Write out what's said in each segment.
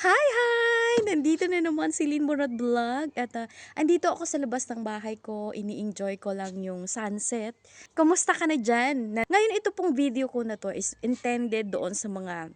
Hi, hi! Nandito na naman si Lynn Morad Vlog at ah, andito ako sa labas ng bahay ko, ini-enjoy ko lang yung sunset. Kamusta ka na dyan? Ngayon ito pong video ko na to is intended doon sa mga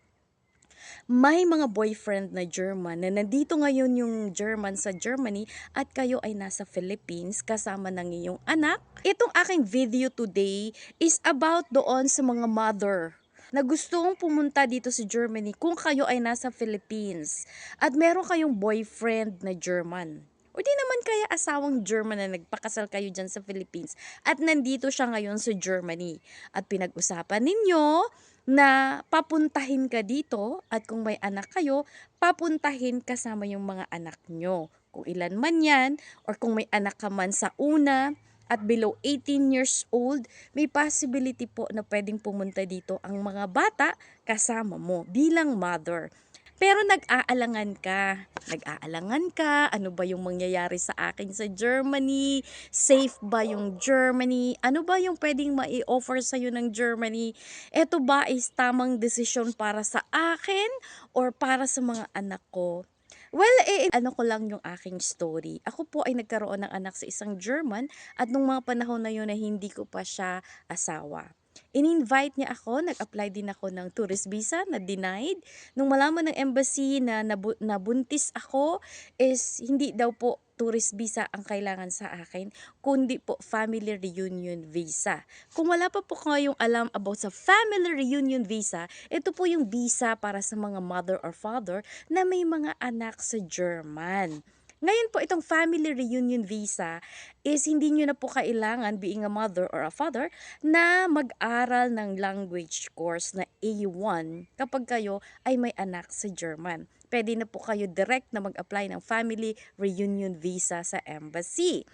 may mga boyfriend na German na nandito ngayon yung German sa Germany at kayo ay nasa Philippines kasama ng iyong anak. Itong aking video today is about doon sa mga mother na gustong pumunta dito sa Germany kung kayo ay nasa Philippines at meron kayong boyfriend na German. O di naman kaya asawang German na nagpakasal kayo dyan sa Philippines at nandito siya ngayon sa Germany. At pinag-usapan ninyo na papuntahin ka dito at kung may anak kayo, papuntahin kasama yung mga anak nyo. Kung ilan man yan or kung may anak ka man sa una at below 18 years old, may possibility po na pwedeng pumunta dito ang mga bata kasama mo bilang mother. Pero nag-aalangan ka. Nag-aalangan ka. Ano ba yung mangyayari sa akin sa Germany? Safe ba yung Germany? Ano ba yung pwedeng mai-offer sa'yo ng Germany? Ito ba is tamang desisyon para sa akin or para sa mga anak ko? Well, eh, ano ko lang yung aking story. Ako po ay nagkaroon ng anak sa isang German at nung mga panahon na yun na hindi ko pa siya asawa. In-invite niya ako, nag-apply din ako ng tourist visa na denied. Nung malaman ng embassy na nabu- nabuntis ako, is hindi daw po tourist visa ang kailangan sa akin, kundi po family reunion visa. Kung wala pa po kayong alam about sa family reunion visa, ito po yung visa para sa mga mother or father na may mga anak sa German. Ngayon po itong family reunion visa is hindi nyo na po kailangan being a mother or a father na mag-aral ng language course na A1 kapag kayo ay may anak sa German. Pwede na po kayo direct na mag-apply ng family reunion visa sa embassy.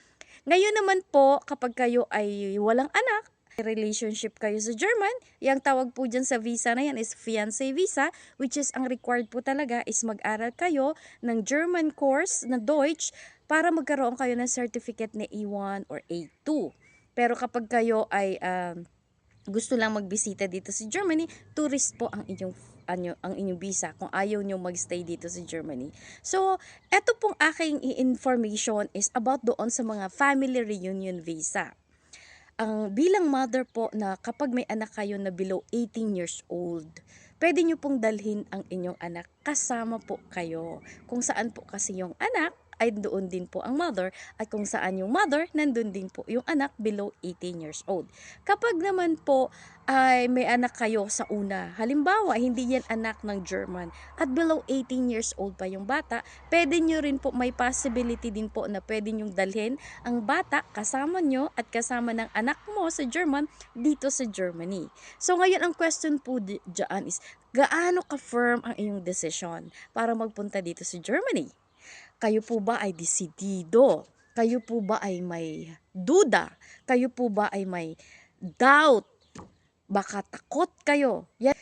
Ngayon naman po kapag kayo ay walang anak, relationship kayo sa German, yung tawag po dyan sa visa na yan is fiancé visa, which is ang required po talaga is mag-aral kayo ng German course na Deutsch para magkaroon kayo ng certificate na A1 or A2. Pero kapag kayo ay um, gusto lang magbisita dito sa Germany, tourist po ang inyong ano, ang inyong visa kung ayaw nyo magstay dito sa Germany. So, eto pong aking information is about doon sa mga family reunion visa ang bilang mother po na kapag may anak kayo na below 18 years old, pwede nyo pong dalhin ang inyong anak kasama po kayo. Kung saan po kasi yung anak, ay doon din po ang mother at kung saan yung mother, nandun din po yung anak below 18 years old. Kapag naman po ay may anak kayo sa una, halimbawa hindi yan anak ng German at below 18 years old pa yung bata, pwede nyo rin po may possibility din po na pwede nyong dalhin ang bata kasama nyo at kasama ng anak mo sa German dito sa Germany. So ngayon ang question po dyan is, gaano ka-firm ang iyong decision para magpunta dito sa Germany? Kayo po ba ay desidido? Kayo po ba ay may duda? Kayo po ba ay may doubt? Baka takot kayo. Yan.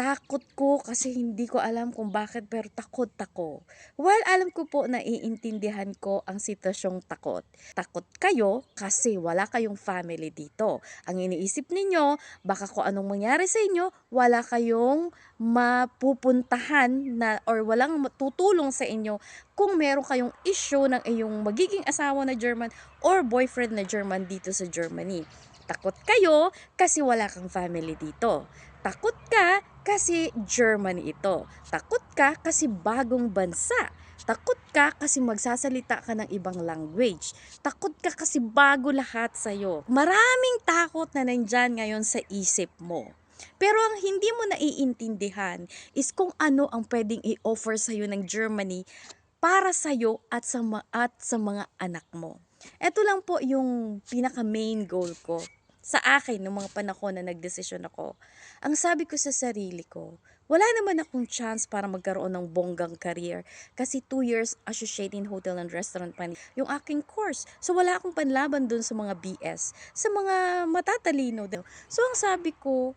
Takot ko kasi hindi ko alam kung bakit pero takot ako. Well, alam ko po na iintindihan ko ang sitwasyong takot. Takot kayo kasi wala kayong family dito. Ang iniisip ninyo, baka kung anong mangyari sa inyo, wala kayong mapupuntahan na or walang tutulong sa inyo kung meron kayong issue ng iyong magiging asawa na German or boyfriend na German dito sa Germany. Takot kayo kasi wala kang family dito. Takot ka kasi Germany ito. Takot ka kasi bagong bansa. Takot ka kasi magsasalita ka ng ibang language. Takot ka kasi bago lahat sa'yo. Maraming takot na nandyan ngayon sa isip mo. Pero ang hindi mo naiintindihan is kung ano ang pwedeng i-offer sa'yo ng Germany para sa'yo at sa, at sa mga anak mo. Ito lang po yung pinaka main goal ko sa akin noong mga panahon na nagdesisyon ako. Ang sabi ko sa sarili ko, wala naman akong chance para magkaroon ng bonggang career kasi 2 years associate in hotel and restaurant pa yung aking course. So wala akong panlaban dun sa mga BS, sa mga matatalino. daw. So ang sabi ko,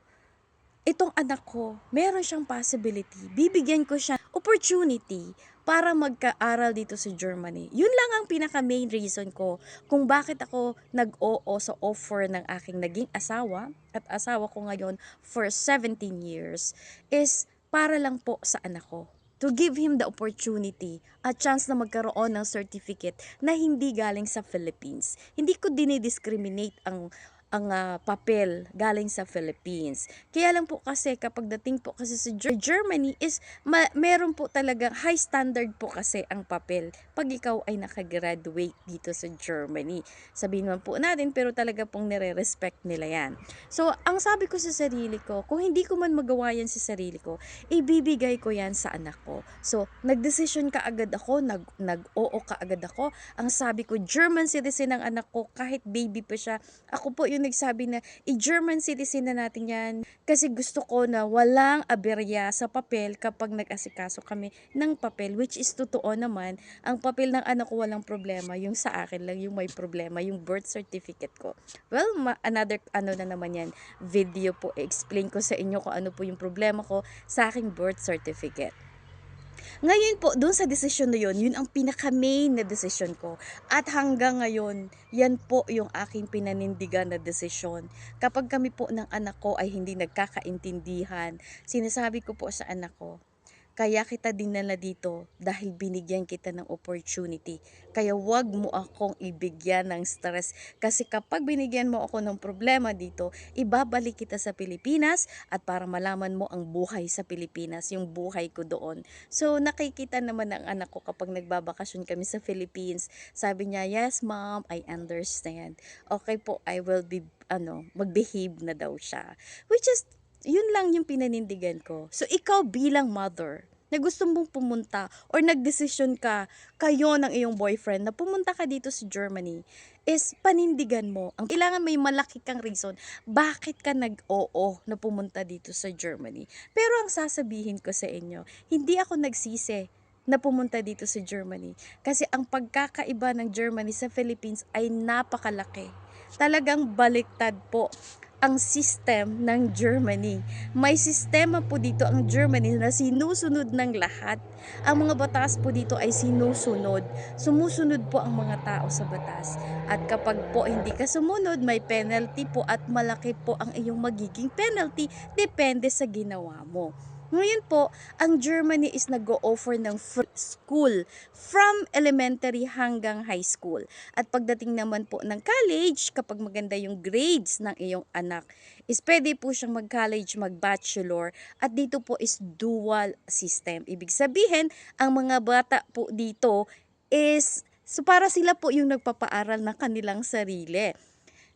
itong anak ko, meron siyang possibility. Bibigyan ko siya opportunity para magka-aral dito sa Germany. Yun lang ang pinaka main reason ko kung bakit ako nag-oo sa offer ng aking naging asawa at asawa ko ngayon for 17 years is para lang po sa anak ko. to give him the opportunity, a chance na magkaroon ng certificate na hindi galing sa Philippines. Hindi ko dinidiscriminate ang ang ah, papel galing sa Philippines. Kaya lang po kasi kapag dating po kasi sa Ger- Germany is ma- meron po talaga high standard po kasi ang papel pag ikaw ay nakagraduate dito sa Germany. Sabihin man po natin pero talaga pong nire-respect nila yan. So, ang sabi ko sa sarili ko, kung hindi ko man magawa yan sa sarili ko, ibibigay ko yan sa anak ko. So, nagdesisyon ka agad ako, nag, nag-oo ka agad ako. Ang sabi ko, German citizen ang anak ko, kahit baby pa siya. Ako po yung nagsabi na, i-German citizen na natin yan. Kasi gusto ko na walang aberya sa papel kapag nag-asikaso kami ng papel, which is totoo naman, ang papel ng anak ko walang problema, yung sa akin lang yung may problema, yung birth certificate ko. Well, another ano na naman yan, video po, explain ko sa inyo kung ano po yung problema ko sa aking birth certificate. Ngayon po, doon sa desisyon na yun, yun ang pinaka-main na desisyon ko. At hanggang ngayon, yan po yung aking pinanindigan na desisyon. Kapag kami po ng anak ko ay hindi nagkakaintindihan, sinasabi ko po sa anak ko, kaya kita dinala dito dahil binigyan kita ng opportunity. Kaya wag mo akong ibigyan ng stress. Kasi kapag binigyan mo ako ng problema dito, ibabalik kita sa Pilipinas at para malaman mo ang buhay sa Pilipinas, yung buhay ko doon. So nakikita naman ng anak ko kapag nagbabakasyon kami sa Philippines. Sabi niya, yes mom, I understand. Okay po, I will be, ano, mag-behave na daw siya. Which is, yun lang yung pinanindigan ko. So, ikaw bilang mother, na gusto mong pumunta or nagdesisyon ka, kayo ng iyong boyfriend na pumunta ka dito sa Germany, is panindigan mo. Ang kailangan may malaki kang reason bakit ka nag-oo na pumunta dito sa Germany. Pero ang sasabihin ko sa inyo, hindi ako nagsisi na pumunta dito sa Germany. Kasi ang pagkakaiba ng Germany sa Philippines ay napakalaki. Talagang baliktad po ang system ng Germany. May sistema po dito ang Germany na sinusunod ng lahat. Ang mga batas po dito ay sinusunod. Sumusunod po ang mga tao sa batas. At kapag po hindi ka sumunod, may penalty po at malaki po ang iyong magiging penalty depende sa ginawa mo. Ngayon po, ang Germany is nag-o-offer ng school from elementary hanggang high school. At pagdating naman po ng college, kapag maganda yung grades ng iyong anak, is pwede po siyang mag-college, mag-bachelor. At dito po is dual system. Ibig sabihin, ang mga bata po dito is, so para sila po yung nagpapaaral ng kanilang sarili.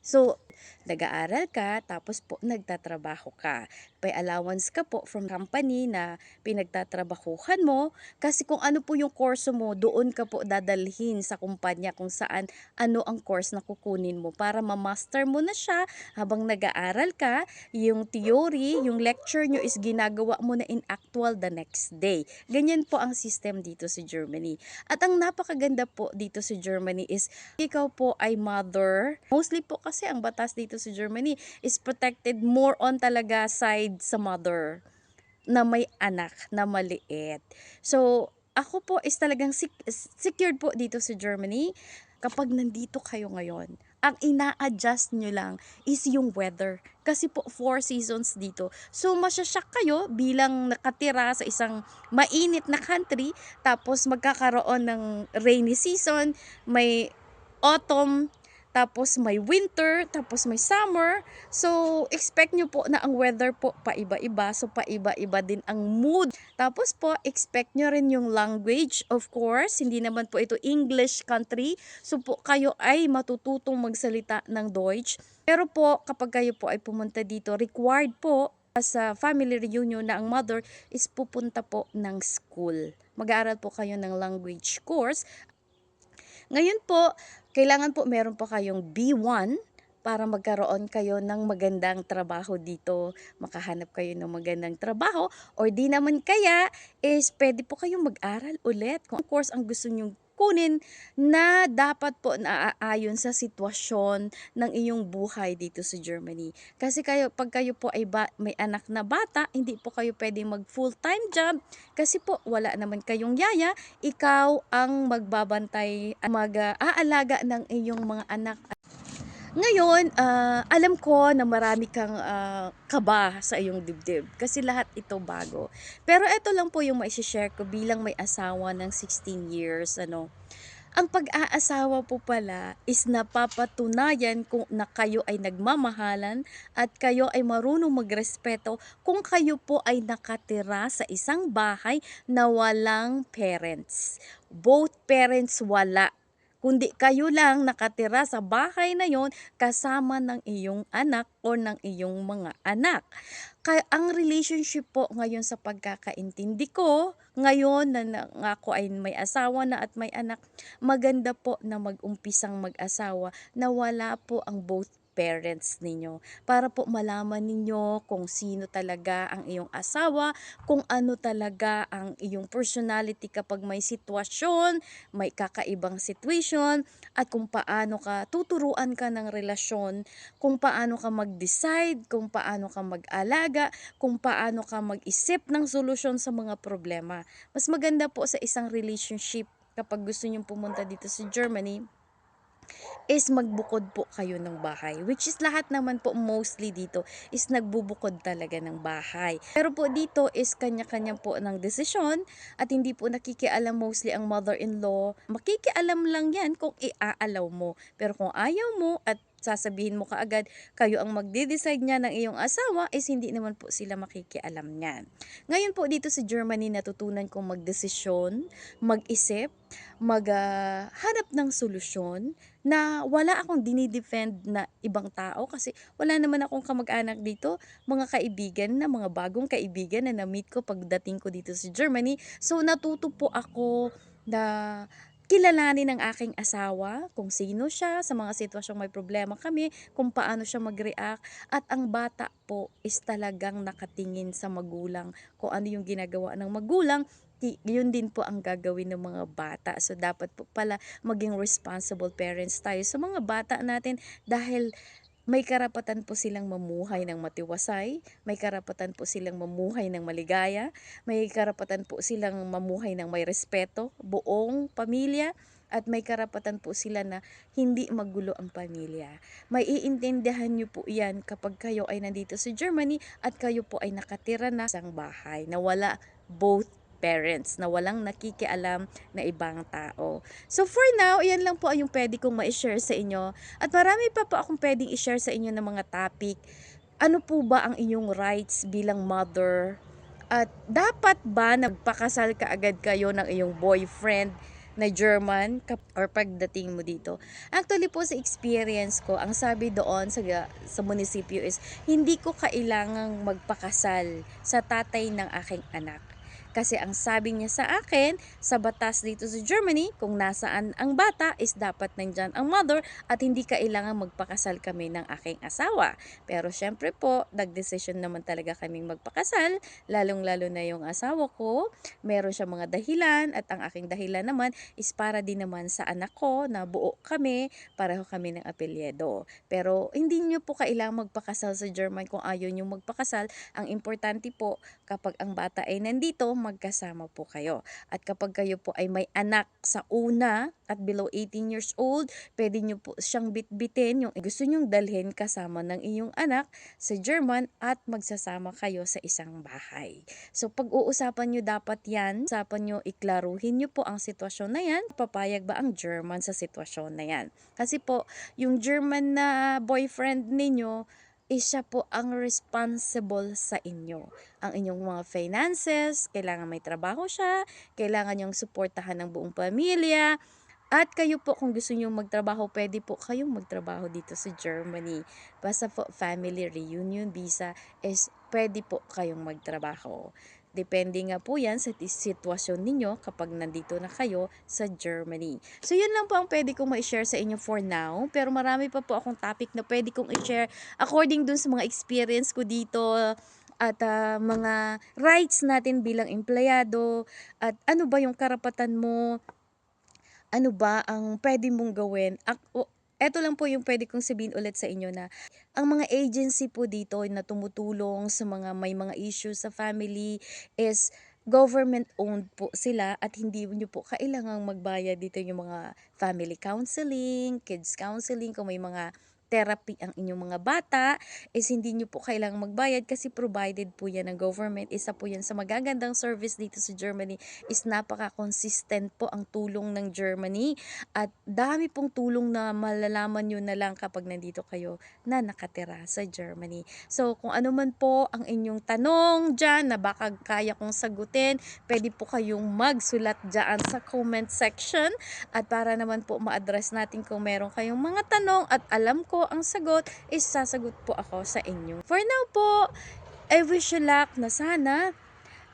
So, nag-aaral ka, tapos po nagtatrabaho ka. May allowance ka po from company na pinagtatrabahuhan mo. Kasi kung ano po yung kurso mo, doon ka po dadalhin sa kumpanya kung saan ano ang course na kukunin mo para ma-master mo na siya habang nag-aaral ka. Yung theory, yung lecture nyo is ginagawa mo na in actual the next day. Ganyan po ang system dito sa Germany. At ang napakaganda po dito sa Germany is ikaw po ay mother. Mostly po kasi ang batas dito sa Germany is protected more on talaga side sa mother na may anak na maliit. So, ako po is talagang sec- secured po dito sa Germany. Kapag nandito kayo ngayon, ang ina-adjust nyo lang is yung weather. Kasi po, four seasons dito. So, masyasyak kayo bilang nakatira sa isang mainit na country. Tapos, magkakaroon ng rainy season. May autumn, tapos may winter, tapos may summer. So, expect nyo po na ang weather po paiba-iba. So, paiba-iba din ang mood. Tapos po, expect nyo rin yung language. Of course, hindi naman po ito English country. So, po kayo ay matututong magsalita ng Deutsch. Pero po, kapag kayo po ay pumunta dito, required po sa family reunion na ang mother is pupunta po ng school. Mag-aaral po kayo ng language course ngayon po, kailangan po meron po kayong B1 para magkaroon kayo ng magandang trabaho dito, makahanap kayo ng magandang trabaho, or di naman kaya, is pwede po kayong mag-aral ulit. Kung course ang gusto nyong kunin na dapat po naaayon sa sitwasyon ng iyong buhay dito sa Germany. Kasi kayo, pag kayo po ay ba, may anak na bata, hindi po kayo pwedeng mag full-time job. Kasi po wala naman kayong yaya, ikaw ang magbabantay, mag-aalaga ng iyong mga anak Ngayon, ah, alam ko na marami kang, ah, kaba sa iyong dibdib kasi lahat ito bago. Pero eto lang po yung mai-she-share ko bilang may asawa ng 16 years ano. Ang pag-aasawa po pala is napapatunayan kung na kayo ay nagmamahalan at kayo ay marunong magrespeto kung kayo po ay nakatira sa isang bahay na walang parents. Both parents wala. Kundi kayo lang nakatira sa bahay na yon kasama ng iyong anak o ng iyong mga anak. Kaya ang relationship po ngayon sa pagkakaintindi ko, ngayon na, na ako ay may asawa na at may anak, maganda po na mag-umpisang mag-asawa na wala po ang both parents ninyo para po malaman ninyo kung sino talaga ang iyong asawa, kung ano talaga ang iyong personality kapag may sitwasyon, may kakaibang situation, at kung paano ka tuturuan ka ng relasyon, kung paano ka mag-decide, kung paano ka mag-alaga, kung paano ka mag-isip ng solusyon sa mga problema. Mas maganda po sa isang relationship kapag gusto nyong pumunta dito sa Germany, is magbukod po kayo ng bahay. Which is lahat naman po mostly dito is nagbubukod talaga ng bahay. Pero po dito is kanya-kanya po ng desisyon at hindi po nakikialam mostly ang mother-in-law. Makikialam lang yan kung iaalaw mo. Pero kung ayaw mo at sasabihin mo kaagad, kayo ang magde-decide niya ng iyong asawa, is hindi naman po sila makikialam niyan. Ngayon po dito sa Germany, natutunan kong magdesisyon, mag-isip, maghanap ng solusyon na wala akong dinidefend na ibang tao kasi wala naman akong kamag-anak dito, mga kaibigan na mga bagong kaibigan na na-meet ko pagdating ko dito sa Germany. So natuto po ako na kilalanin ng aking asawa kung sino siya sa mga sitwasyong may problema kami, kung paano siya mag-react at ang bata po is talagang nakatingin sa magulang kung ano yung ginagawa ng magulang yun din po ang gagawin ng mga bata. So, dapat po pala maging responsible parents tayo sa mga bata natin dahil may karapatan po silang mamuhay ng matiwasay, may karapatan po silang mamuhay ng maligaya, may karapatan po silang mamuhay ng may respeto, buong pamilya, at may karapatan po sila na hindi magulo ang pamilya. May iintindihan niyo po yan kapag kayo ay nandito sa Germany at kayo po ay nakatira na sa bahay na wala both parents na walang nakikialam na ibang tao. So for now, yan lang po yung pwede kong ma-share sa inyo. At marami pa po akong pwedeng i-share sa inyo ng mga topic. Ano po ba ang inyong rights bilang mother? At dapat ba nagpakasal ka agad kayo ng iyong boyfriend na German or pagdating mo dito. Actually po sa experience ko, ang sabi doon sa, sa munisipyo is hindi ko kailangang magpakasal sa tatay ng aking anak. Kasi ang sabi niya sa akin, sa batas dito sa Germany, kung nasaan ang bata is dapat nandyan ang mother at hindi kailangan magpakasal kami ng aking asawa. Pero syempre po, nagdesisyon naman talaga kaming magpakasal, lalong-lalo na yung asawa ko. Meron siya mga dahilan at ang aking dahilan naman is para din naman sa anak ko na buo kami, pareho kami ng apelyedo. Pero hindi niyo po kailangan magpakasal sa German kung ayaw niyo magpakasal. Ang importante po, kapag ang bata ay nandito, magkasama po kayo. At kapag kayo po ay may anak sa una at below 18 years old, pwede nyo po siyang bitbitin yung gusto nyong dalhin kasama ng iyong anak sa German at magsasama kayo sa isang bahay. So pag-uusapan nyo dapat yan, usapan nyo, iklaruhin nyo po ang sitwasyon na yan, papayag ba ang German sa sitwasyon na yan. Kasi po, yung German na boyfriend ninyo, is siya po ang responsible sa inyo. Ang inyong mga finances, kailangan may trabaho siya, kailangan niyong suportahan ng buong pamilya, at kayo po kung gusto niyo magtrabaho, pwede po kayong magtrabaho dito sa Germany. Basta po family reunion visa is pwede po kayong magtrabaho. Depende nga po yan sa sitwasyon ninyo kapag nandito na kayo sa Germany. So yun lang po ang pwede kong ma-share sa inyo for now. Pero marami pa po akong topic na pwede kong i-share according dun sa mga experience ko dito at ah, mga rights natin bilang empleyado at ano ba yung karapatan mo ano ba ang pwede mong gawin? Ak o eto lang po yung pwede kong sabihin ulit sa inyo na ang mga agency po dito na tumutulong sa mga may mga issues sa family is government owned po sila at hindi niyo po kailangang magbayad dito yung mga family counseling, kids counseling, kung may mga therapy ang inyong mga bata, is hindi nyo po kailangang magbayad kasi provided po yan ng government. Isa po yan sa magagandang service dito sa Germany is napaka-consistent po ang tulong ng Germany at dami pong tulong na malalaman nyo na lang kapag nandito kayo na nakatira sa Germany. So kung ano man po ang inyong tanong dyan na baka kaya kong sagutin, pwede po kayong magsulat dyan sa comment section at para naman po ma-address natin kung meron kayong mga tanong at alam ko ang sagot, is sasagot po ako sa inyo. For now po, I wish you luck na sana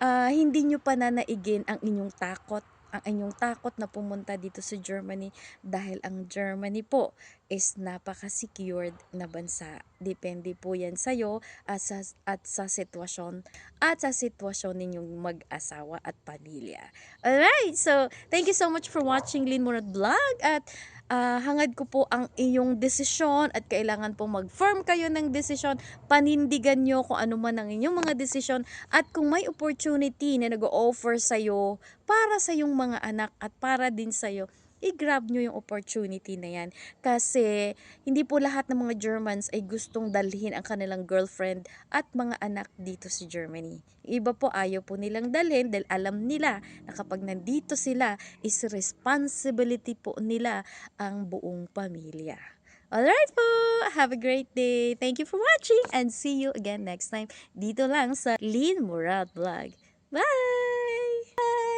ah, hindi nyo pa nanaigin ang inyong takot ang inyong takot na pumunta dito sa Germany dahil ang Germany po is napaka-secured na bansa. Depende po yan sa'yo at sa, at sa sitwasyon at sa sitwasyon ninyong mag-asawa at pamilya. Alright, so thank you so much for watching Lynn Murad Vlog at ah, hangad ko po ang iyong desisyon at kailangan po mag-firm kayo ng desisyon. Panindigan nyo kung ano man ang inyong mga desisyon at kung may opportunity na nag-offer sa'yo para sa iyong mga anak at para din sa'yo, i-grab nyo yung opportunity na yan. Kasi hindi po lahat ng mga Germans ay gustong dalhin ang kanilang girlfriend at mga anak dito sa Germany. Iba po ayaw po nilang dalhin dahil alam nila na kapag nandito sila is responsibility po nila ang buong pamilya. Alright po! Have a great day! Thank you for watching and see you again next time dito lang sa Lean Murad Vlog. Bye!